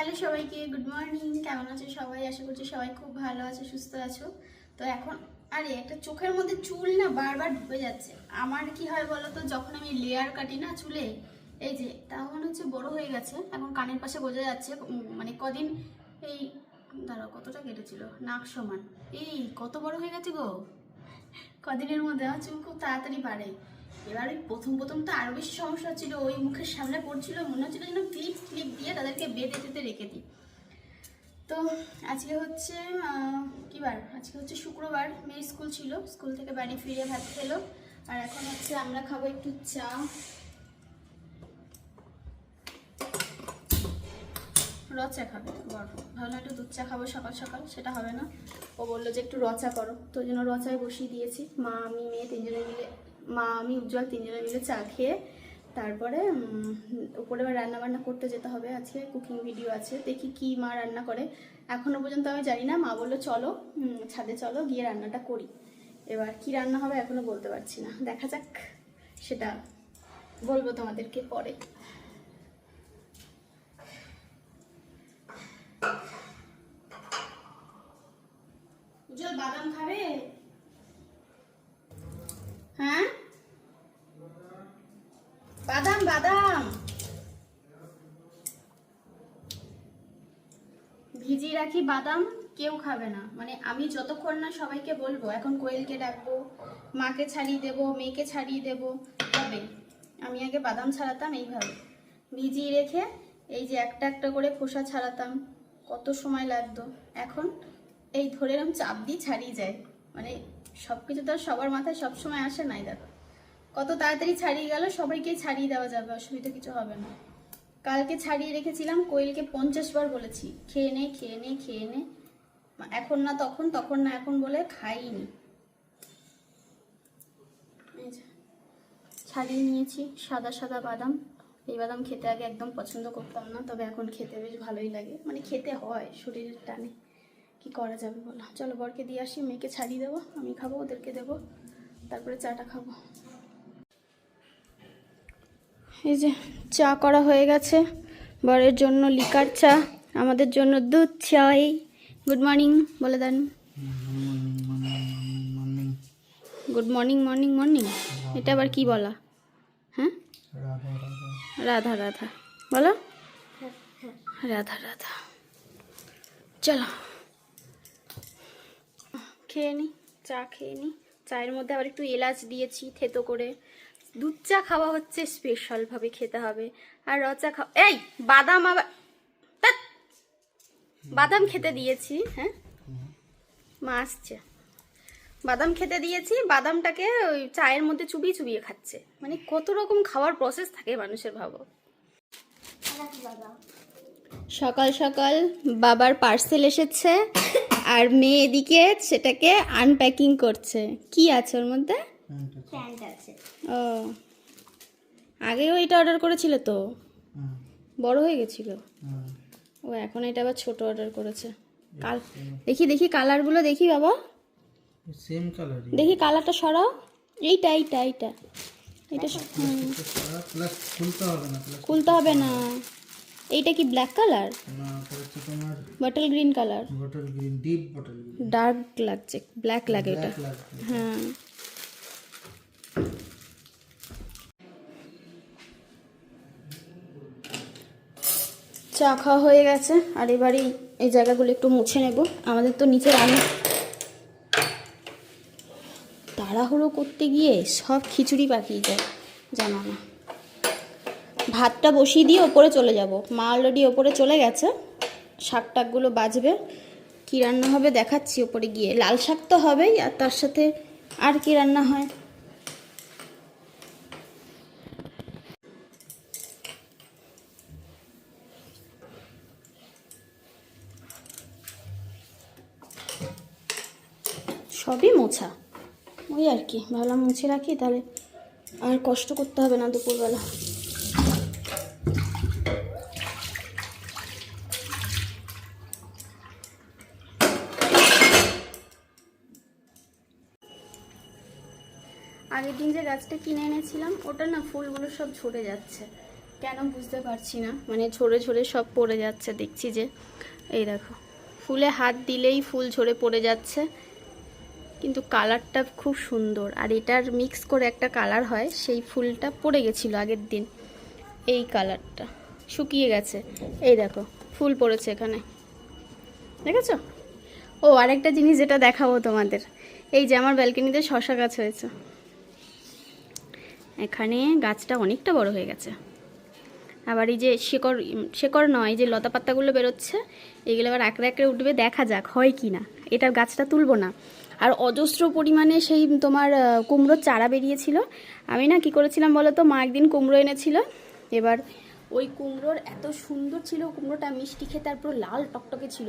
Hello সবাইকে, good morning. কেমন আছো সবাই? আশা করছি সবাই খুব ভালো আছে, সুস্থ আছো। তো এখন, আরে, একটা চোখের মধ্যে চুল না বারবার ঢুকে যাচ্ছে। আমার কি হয় বলো তো, যখন আমি লেয়ার কাটি না চুলে, এই যে, তখন হচ্ছে বড় হয়ে গেছে। এখন কানের পাশে বোঝা যাচ্ছে মানে কদিন এই, দাঁড়াও, কতটা কেটেছিল? নাক সমান। এই, কত বড় হয়ে গেছে গো? কদিনের মধ্যে আমার চুল খুব তাড়াতাড়ি বাড়ে। এবার প্রথম প্রথম তো আরও বেশি সমস্যা হচ্ছিল ওই মুখের সামনে পড়ছিল, মনে হচ্ছিল যেন ক্লিপ ক্লিপ দিয়ে তাদেরকে বেঁধে টেঁধে রেখে দিই। তো আজকে হচ্ছে কি বার? আজকে হচ্ছে শুক্রবার, মেয়ের স্কুল ছিল, স্কুল থেকে বাড়ি ফিরে ভাত খেলো। আর এখন হচ্ছে আমরা খাব একটু চা। রচা খাবে? বর। ভাবলাম একটু দুধ চা খাব সকাল সকাল, সেটা হবে না। ও বলল যে একটু রচা করো। তো ওই জন্য রচায় বসিয়ে দিয়েছি, মা, আমি, মেয়ে তিনজনে মিলে মা, আমি, উজ্জ্বল তিনজনে মিলে চা খেয়ে তারপরে উপরে রান্না বান্না করতে যেতে হবে আজকে কুকিং ভিডিও আছে, দেখি কি মা রান্না করে। এখনও পর্যন্ত আমি জানি না, মা বলল চলো ছাদে চলো, গিয়ে রান্নাটা করি। এবার কি রান্না হবে এখনও বলতে পারছি না। দেখা যাক, সেটা বলব তোমাদেরকে পরে। উজ্জ্বল বাদাম খাবে? হ্যাঁ? বাদাম বাদাম। ভিজিয়ে রাখি বাদাম, কেউ খাবে না। মানে আমি যতক্ষণ না সবাইকে বলব, এখন কোয়েলকে ডাকবো, মাকে ছাড়িয়ে দেবো, মেয়েকে ছাড়িয়ে দেবো, তবে আমি আগে বাদাম ছাড়াতাম এইভাবে। ভিজিয়ে রেখে এই যে একটা একটা করে খোসা ছাড়াতাম, কত সময় লাগতো। এখন এই ধরে এরকম চাপ দিয়ে ছাড়িয়ে যায়। মানে সব কিছু তো আর সবার মাথায় সব সময় আসে নাই, দেখো। কত তাড়াতাড়ি ছাড়িয়ে গেল, সবাইকে ছাড়িয়ে দেওয়া যাবে, অসুবিধা কিছু হবে না। কালকে ছাড়িয়ে রেখেছিলাম, কোয়েলকে পঞ্চাশ বার বলেছি, খেয়ে নে খেয়ে নে খেয়ে নে। এখন না তখন তখন না এখন বলে খাইনি। ছাড়িয়ে নিয়েছি, সাদা সাদা বাদাম। এই বাদাম খেতে আগে একদম পছন্দ করতাম না, তবে এখন খেতে বেশ ভালোই লাগে। মানে খেতে হয়, শরীরের টানে। কি করা যাবে বলো? চলো বরকে দিয়ে আসি মেয়েকে ছাড়িয়ে দেবো আমি খাব ওদেরকে দেবো তারপরে চাটা খাব। এই যে চা করা হয়ে গেছে বরের জন্য লিকার চা আমাদের জন্য দুধ চাই। গুড মর্নিং বলে দেন। গুড মর্নিং মর্নিং মর্নিং এটা আবার কি বলা? হ্যাঁ? রাধা রাধা। বলো? রাধা রাধা। চলো। খেয়ে নি, চা খেয়ে নি। চায়ের মধ্যে আবার একটু এলাচ দিয়েছি, থেতো করে। দুধ চা খাওয়া হচ্ছে স্পেশাল ভাবে খেতে হবে। আর রচা খাওয়া এই, বাদাম আবার! বাদাম খেতে দিয়েছি হ্যাঁ? মা আসছে। বাদাম খেতে দিয়েছি, বাদামটাকে ওই চায়ের মধ্যে চুবিয়ে চুবিয়ে খাচ্ছে। মানে কত রকম খাওয়ার প্রসেস থাকে মানুষের ভাবো। সকাল সকাল বাবার পার্সেল এসেছে আর মেয়ে এদিকে সেটাকে আনপ্যাকিং করছে। কি আছে ওর মধ্যে? ও। আগেও এটা অর্ডার করেছিল তো? বড় হয়ে গেছিল? ও এখন এটা আবার ছোট অর্ডার করেছে। কাল দেখি দেখি কালারগুলো দেখি বাবা। সেম কালার দেখি কালারটা সরাও। এইটা এইটা এইটা। এটা খুলতে হবে না খুলতে হবে না। এইটা কি ব্ল্যাক কালার না ওটা হচ্ছে তোমার bottle green colour bottle green deep bottle green dark লাগছে ব্ল্যাক লাগে এটা। হ্যাঁ। চা খাওয়া হয়ে গেছে আর এবারে এই জায়গাগুলো একটু মুছে নেব। আমাদের তো নিচে রান্না। তাড়াহুড়ো করতে গিয়ে সব খিচুড়ি পাকিয়ে যায় জানো না। ভাতটা বসিয়ে দিয়ে ওপরে চলে যাব। মা অলরেডি ওপরে চলে গেছে। শাক টাকগুলো বাজবে। কী রান্না হবে দেখাচ্ছি ওপরে গিয়ে। লাল শাক তো হবেই, আর তার সাথে আর কি রান্না হয়? সবই মোছা। ওই আর কি, ভাবলাম মুছে রাখি, তাহলে আর কষ্ট করতে হবে না দুপুরবেলা। আগের দিন যে গাছটা কিনে এনেছিলাম, ওটা না ফুলগুলো সব ঝরে যাচ্ছে। কেন বুঝতে পারছি না। মানে ঝরে ঝরে সব পড়ে যাচ্ছে, দেখছি যে। এই দেখো, ফুলে হাত দিলেই ফুল ঝরে পড়ে যাচ্ছে। কিন্তু কালারটা খুব সুন্দর। আর এটার মিক্স করে একটা কালার হয়, সেই ফুলটা পড়ে গেছিল আগের দিন। এই কালারটা শুকিয়ে গেছে। এই দেখো, ফুল পড়েছে এখানে। দেখেছ? ও, আরেকটা জিনিস যেটা দেখাবো তোমাদের। এই যে আমার ব্যালকনিতে শশা গাছ হয়েছে। এখানে গাছটা অনেকটা বড় হয়ে গেছে। আবার এই যে শেকড় শেকড় নয় যে লতা পাতাগুলো বেরোচ্ছে, এগুলো আবার আঁকড়ে আঁকড়ে উঠবে, দেখা যাক, হয় কি না। এটার গাছটা তুলবো না। আর অজস্র পরিমাণে সেই তোমার কুমড়োর চারা বেরিয়েছিল। আমি না কি করেছিলাম বলো তো, মা একদিন কুমড়ো এনেছিল। এবার ওই কুমড়োর এত সুন্দর ছিল, কুমড়োটা মিষ্টি খেতে আর পুরো লাল টকটকে ছিল।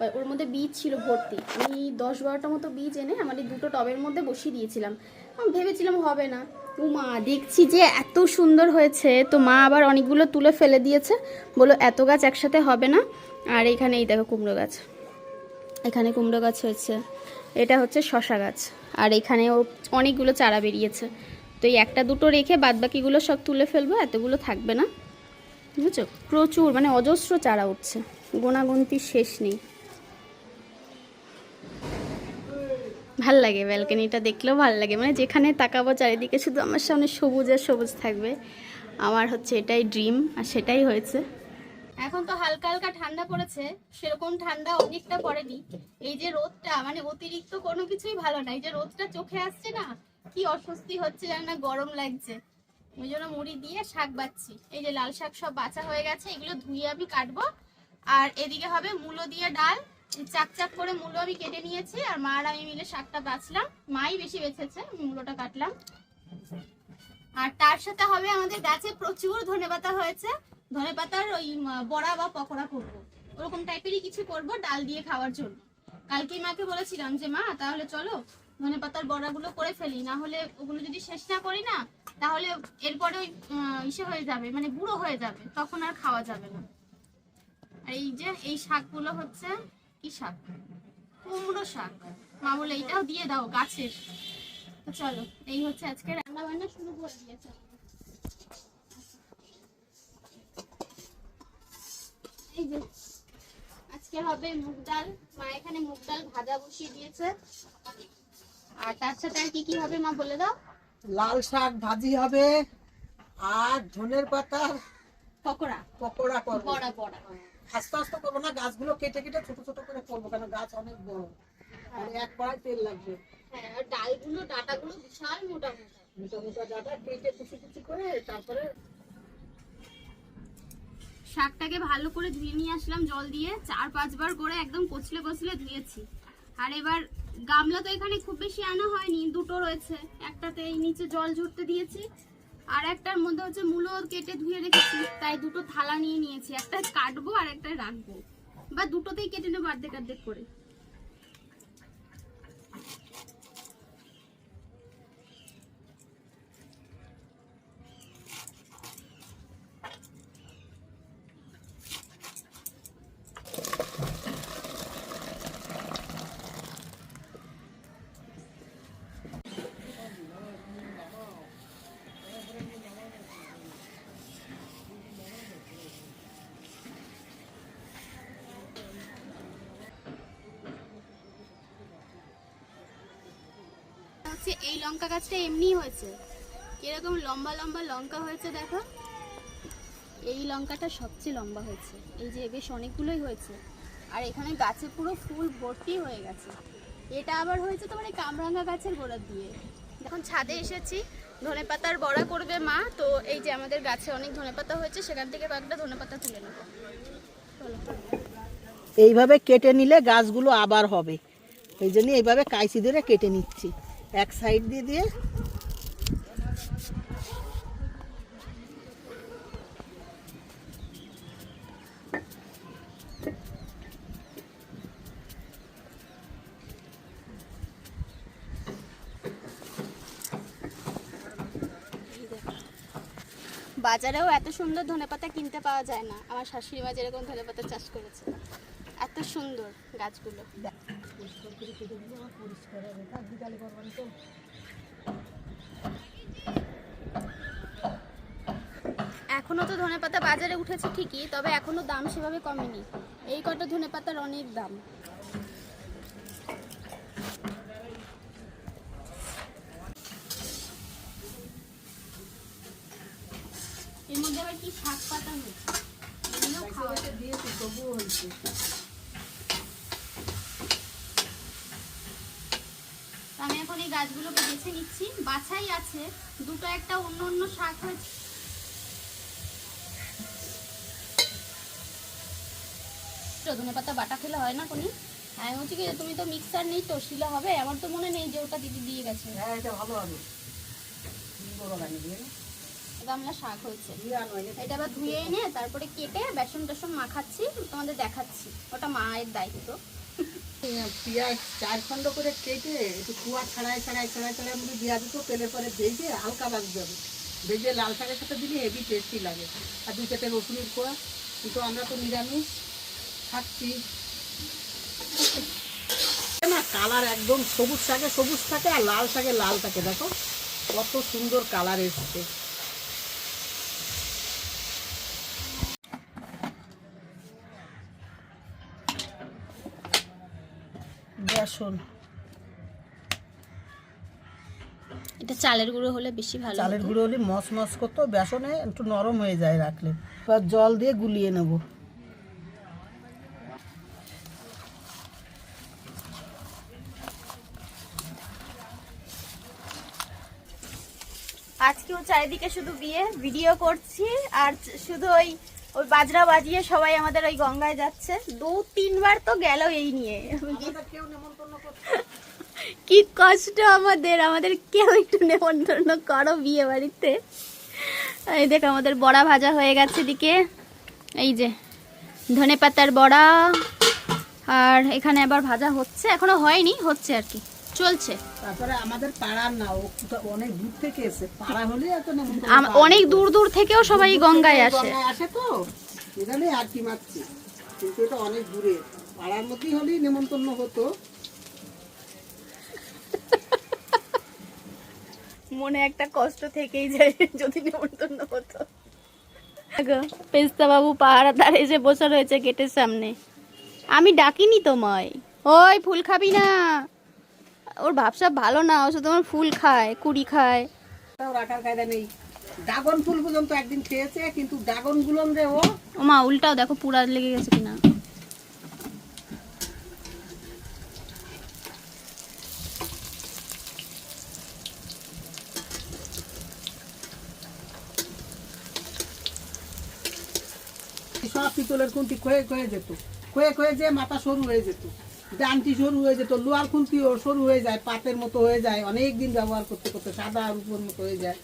ওর মধ্যে বীজ ছিল ভর্তি। আমি দশ বারোটা মতো বীজ এনে আমার এই দুটো টবের মধ্যে বসিয়ে দিয়েছিলাম। আমি ভেবেছিলাম হবে না। ও মা, দেখছি যে এত সুন্দর হয়েছে। তো মা আবার অনেকগুলো তুলে ফেলে দিয়েছে। বলো এত গাছ একসাথে হবে না। আর এখানে এই দেখো কুমড়ো গাছ। এখানে কুমড়ো গাছ হয়েছে। এটা হচ্ছে শশা গাছ। আর এখানেও অনেকগুলো চারা বেরিয়েছে। তো এই একটা দুটো রেখে বাদবাকিগুলো সব তুলে ফেলব, এতগুলো থাকবে না। বুঝেছ? প্রচুর মানে অজস্র চারা উঠছে। গোনাগুনতির শেষ নেই। ভালো লাগে ব্যালকনিটা দেখলেও ভালো লাগে। মানে যেখানে তাকাবো চারিদিকে শুধু আমার সামনে সবুজ আর সবুজ থাকবে। আমার হচ্ছে এটাই ড্রিম আর সেটাই হয়েছে। এখন তো হালকা হালকা ঠান্ডা পড়েছে, সেরকম ঠান্ডা অনেকটা পড়েনি। এই যে রোদটা মানে অতিরিক্ত কোনো কিছুই ভালো না। এই যে রোদটা চোখে আসছে না, কি অস্বস্তি হচ্ছে যেন না, গরম লাগছে। ওই জন্য মুড়ি দিয়ে শাক বাচ্ছি। এই যে লাল শাক সব বাছা হয়ে গেছে, এগুলো ধুয়ে আমি কাটবো। আর এদিকে হবে মূলো দিয়ে ডাল চাক চাক করে মূলো আমি কেটে নিয়েছি, আর মা আর আমি মিলে শাকটা বাছলাম মাই বেশি আমি মূলোটা কাটলাম। আর তার সাথে হবে আমাদের গাছে প্রচুর ধনেপাতা হয়েছে। ধনেপাতার ওই বড়া বা পকোড়া করব। ওরকম টাইপেরই কিছু করব ডাল দিয়ে খাওয়ার জন্য। কালকে মাকে বলেছিলাম যে, মা, তাহলে চলো ধনেপাতার বড়াগুলো করে ফেলি। না হলে ওগুলো যদি শেষ না করি না, তাহলে এরপরে ওই ইসে হয়ে যাবে মানে বুড়ো হয়ে যাবে। তখন আর খাওয়া যাবে না। আর এই যে, এই শাকগুলো হচ্ছে কি শাক? কুমড়ো শাক। মা বলে এইটাও দিয়ে দাও গাছের। তো চলো এই হচ্ছে আজকে রান্না বান্না শুরু করে দিয়েছে এই যে আজকে হবে মুগ ডাল। মা এখানে মুগ ডাল ভাজা বসিয়ে দিয়েছে। আর তার সাথে আর কি কি হবে মা বলে দাও? লাল শাক ভাজি হবে আর ধনের পাতার পকোড়া। পকোড়া করব। বড়া বড়া আস্তে আস্তে করব না গাছগুলো কেটে কেটে ছোট ছোট করে করব কেন গাছ অনেক বড়। মানে এক কড়াই তেল লাগবে। হ্যাঁ ডালগুলো ডাটাগুলো বিশাল মোটা মোটা ডাটা কেটে কুচি কুচি করে তারপরে শাকটাকে ভালো করে ধুয়ে নিয়ে আসলাম জল দিয়ে। চার পাঁচবার করে একদম কচলে কচলে ধুয়েছি। আর এবার গামলা তো এখানে খুব বেশি আনা হয়নি দুটো রয়েছে। একটাতে এই নিচে জল ঝরতে দিয়েছি আর একটার মধ্যে হচ্ছে মূলো কেটে ধুয়ে রেখেছি, তাই দুটো থালা নিয়ে নিয়েছি, একটা কাটবো আর একটা রাখব। বা দুটোতেই কেটে নেব অর্ধেক অর্ধেক করে। হচ্ছে এই লঙ্কা গাছটা এমনি হয়েছে। কীরকম লম্বা লম্বা লঙ্কা হয়েছে দেখো। এই লঙ্কাটা সবচেয়ে লম্বা হয়েছে। এই যে বেশ অনেকগুলোই হয়েছে। আর এখানে গাছে পুরো ফুল ভর্তি হয়ে গেছে। এটা আবার হয়েছে তোমার এই কামরাঙ্গা গাছের গোড়া দিয়ে। এখন ছাদে এসেছি। ধনেপাতার বড়া করবে মা। তো এই যে আমাদের গাছে অনেক ধনেপাতা হয়েছে, সেখান থেকে কয়েকটা ধনেপাতা তুলে নেব। এইভাবে কেটে নিলে গাছগুলো আবার হবে। এই জন্য এইভাবে কাইচি ধরে কেটে নিচ্ছি। এক সাইড দিয়ে দিয়ে। বাজারেও এত সুন্দর ধনেপাতা কিনতে পাওয়া যায় না। আমার শাশুড়ি মা যেরকম ধনেপাতা চাষ করেছে এত সুন্দর গাছগুলো। এখনও তো ধনেপাতা বাজারে উঠেছে ঠিকই, তবে এখনও দাম সেভাবে কমেনি এই কটা ধনেপাতার অনেক দাম এর মধ্যে আবার কি শাক পাতা হয়েছে এগুলো খাওয়া যাবে। দিয়েছি তবুও হয়েছে তো আমি এখন এই গাছগুলোকে বেছে নিচ্ছি। বাছাই আছে। দুটো একটা অন্য অন্য শাক হয়েছে ধনে পাতা বাটা খেলে হয় না কোনি? আমি বলছি কি তুমি তো মিক্সার নেই তো শিলা হবে? আমার তো মনে নেই যে ওটা দিদি দিয়ে গেছে। হ্যাঁ এটা ভালো হবে? গামলা শাক হয়েছে। এটা আবার ধুয়ে এনে তারপরে কেটে বেসন টেসন মাখাচ্ছি তোমাদের দেখাচ্ছি। ওটা মায়ের দায়িত্ব। পেঁয়াজ চার খণ্ড করে কেটে একটু কুয়া ছাড়াই ছাড়াই ছাড়াই ছাড়াই মধ্যে দেওয়া দিত, তেলে পরে ভেজে হালকা ভাজতে হবে। ভেজে লাল শাকের সাথে দিলে হেভি টেস্টি লাগে। আর দুই চারটে রসুনের কোয়া কিন্তু আমরা তো নিরামিষ, খাচ্ছি। না, কালার একদম সবুজ শাকে সবুজ থাকে আর লাল শাকে লাল থাকে, দেখো। কত সুন্দর কালার এসছে। বেসন। এটা চালের গুঁড়ো হলে বেশি ভালো চালের গুঁড়ো হলে মস মস করতো বেসনে একটু নরম হয়ে যায় রাখলে। এবার জল দিয়ে গুলিয়ে নেব। আজকেও চারিদিকে শুধু বিয়ে ভিডিও করছি আর শুধু ওই ওই বাজরা বাজিয়ে সবাই আমাদের ওই গঙ্গায় যাচ্ছে। দু, তিনবার তো গেল এই নিয়ে। কি কষ্ট আমাদের আমাদের কেউ একটু নেমন্তন্ন করো বিয়ে বাড়িতে। এই দেখ, আমাদের বড়া ভাজা হয়ে গেছে এদিকে। এই যে, ধনে পাতার বড়া। আর এখানে আবার ভাজা হচ্ছে, এখনও হয়নি, হচ্ছে আর কি। চলছে। তারপরে আমাদের পাড়ার না ও অনেক দূর থেকে এসে পাড়া হলে এত নেমন্তন্ন অনেক দূর দূর থেকেও সবাই গঙ্গায় আসে। আসে তো এখানে আর কি মারছি। কিন্তু এটা অনেক দূরে। পাড়ার মধ্যেই হলেই নেমন্তন্ন হতো। মনে একটা কষ্ট থেকেই যায় যদি নেমন্তন্ন হতো। পেস্তা বাবু এসে বসে রয়েছে গেটের সামনে। আমি ডাকিনি তোমায়। ওই ফুল খাবি না। ওর ভাবসাব ভালো না ও শুধু তোমার ফুল খায় কুড়ি খায়। রাখার কায়দা নেই। ড্রাগন একদিন খেয়েছে কিন্তু ড্রাগন রে ও। মা উল্টাও দেখো পুরা লেগে গেছে কিনা। সব পিতলের খুন্তি ক্ষয়ে ক্ষয়ে যেত। ক্ষয়ে ক্ষয়ে যে মাথা সরু হয়ে যেত। ডানটি সরু হয়ে যেত লোহার খুন্তিও সরু হয়ে যায় পাতের মতো হয়ে যায় অনেক দিন ব্যবহার করতে করতে সাদা রূপের মতো হয়ে যায়।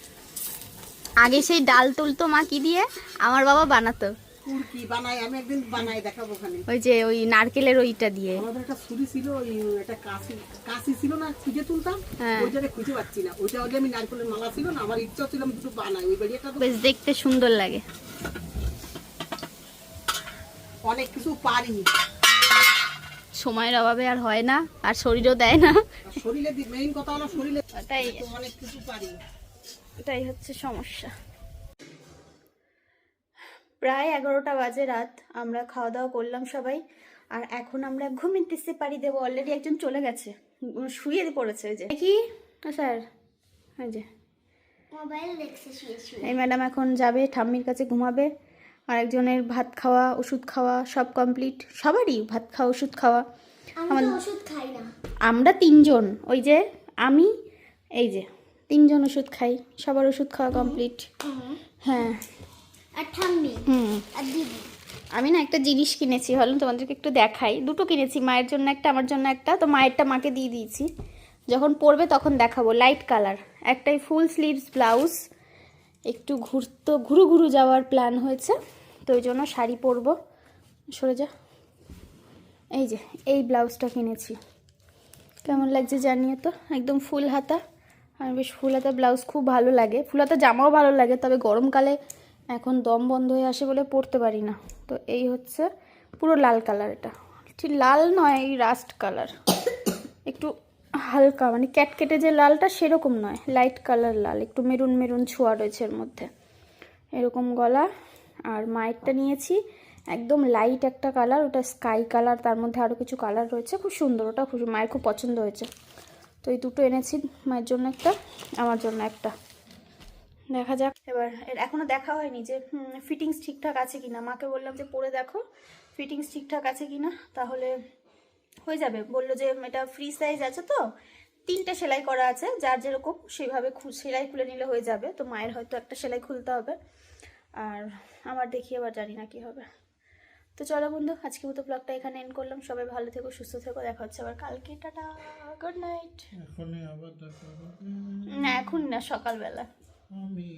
আগে সেই ডাল তুলতো মা কি দিয়ে? আমার বাবা বানাতো। কুড়কি বানাই আমি একদিন বানাই দেখাবো ওখানে। ওই যে ওই নারকেলের ওইটা দিয়ে। আমাদের একটা ছুরি ছিল ওই একটা কাশি কাশি ছিল না খুঁজে তুলতাম হ্যাঁ। ওই জায়গায় খুঁজে পাচ্ছি না। ওইটা হলে আমি নারকেলের মালা ছিল না আমার ইচ্ছা ছিল আমি দুটো বানাই ওই বাড়ি একটা তো বেশ দেখতে সুন্দর লাগে। অনেক কিছু পারি সময়ের অভাবে আর হয় না আর শরীরও দেয় না। শরীরে মেইন কথা হলো শরীরে ওটাই। অনেক কিছু পারি। এটাই হচ্ছে সমস্যা। প্রায় এগারোটা বাজে রাত আমরা খাওয়া দাওয়া করলাম সবাই আর এখন আমরা ঘুমিতেছে পারি দেবো অলরেডি একজন চলে গেছে শুয়ে পড়েছে যে। কি স্যার ওই যে। মোবাইল দেখছে শুয়ে শুয়ে। এই ম্যাডাম এখন যাবে ঠাম্মির কাছে ঘুমাবে আর একজনের ভাত খাওয়া ওষুধ খাওয়া সব কমপ্লিট সবারই ভাত খাওয়া ওষুধ খাওয়া। ওষুধ খাই না। আমরা তিনজন। ওই যে আমি এই যে তিনজন ওষুধ খাই। সবার ওষুধ খাওয়া কমপ্লিট হ্যাঁ। আর ঠাম্মি? হুম। আর দিদি? আমি না একটা জিনিস কিনেছি ভাবলাম তোমাদেরকে একটু দেখাই। দুটো কিনেছি মায়ের জন্য একটা আমার জন্য একটা। তো মায়েরটা মাকে দিয়ে দিয়েছি। যখন পরবে তখন দেখাবো লাইট কালার একটাই ফুল স্লিভস ব্লাউজ একটু ঘুরতো, ঘুরু ঘুরু যাওয়ার প্ল্যান হয়েছে। তো ওই জন্য শাড়ি পরবো। সরে যা। এই যে, এই ব্লাউজটা কিনেছি। কেমন লাগছে জানিয়ে তো? একদম ফুল হাতা। আর বেশ ফুল হাতা ব্লাউজ খুব ভালো লাগে। ফুল হাতা জামাও ভালো লাগে, তবে গরমকালে এখন দম বন্ধ হয়ে আসে বলে পরতে পারি না। তো এই হচ্ছে পুরো লাল কালার এটা। ঠিক লাল নয়, এই রাস্ট কালার একটু হালকা মানে ক্যাটকেটে যে লালটা সেরকম নয় লাইট কালার লাল, একটু মেরুন মেরুন ছোঁয়া রয়েছে এর মধ্যে। এরকম গলা, আর মায়েরটা নিয়েছি, একদম লাইট একটা কালার ওটা স্কাই কালার তার মধ্যে আরও কিছু কালার রয়েছে, খুব সুন্দর, ওটা খুব, মায়ের খুব পছন্দ হয়েছে। তো এই দুটো এনেছি, মায়ের জন্য একটা, আমার জন্য একটা। দেখা যাক। এবার এখনও দেখা হয়নি যে ফিটিংস ঠিকঠাক আছে কি না মাকে বললাম যে, পরে দেখো ফিটিংস ঠিকঠাক আছে কি না তাহলে হয়ে যাবে। বলল যে এটা ফ্রি সাইজ আছে তো তিনটে সেলাই করা আছে। যার যেরকম সেভাবে খু- সেলাই খুলে নিলে হয়ে যাবে। তো মায়ের হয়তো একটা সেলাই খুলতে হবে। আর আমার দেখি আবার জানি না কি হবে। তো চলো বন্ধু আজকে মতো ব্লগটা এখানে এন্ড করলাম। সবাই ভালো থেকো সুস্থ থেকো। দেখা হচ্ছে আবার কালকে। টাটা গুড নাইট হবে। না এখন না সকালবেলা। আমি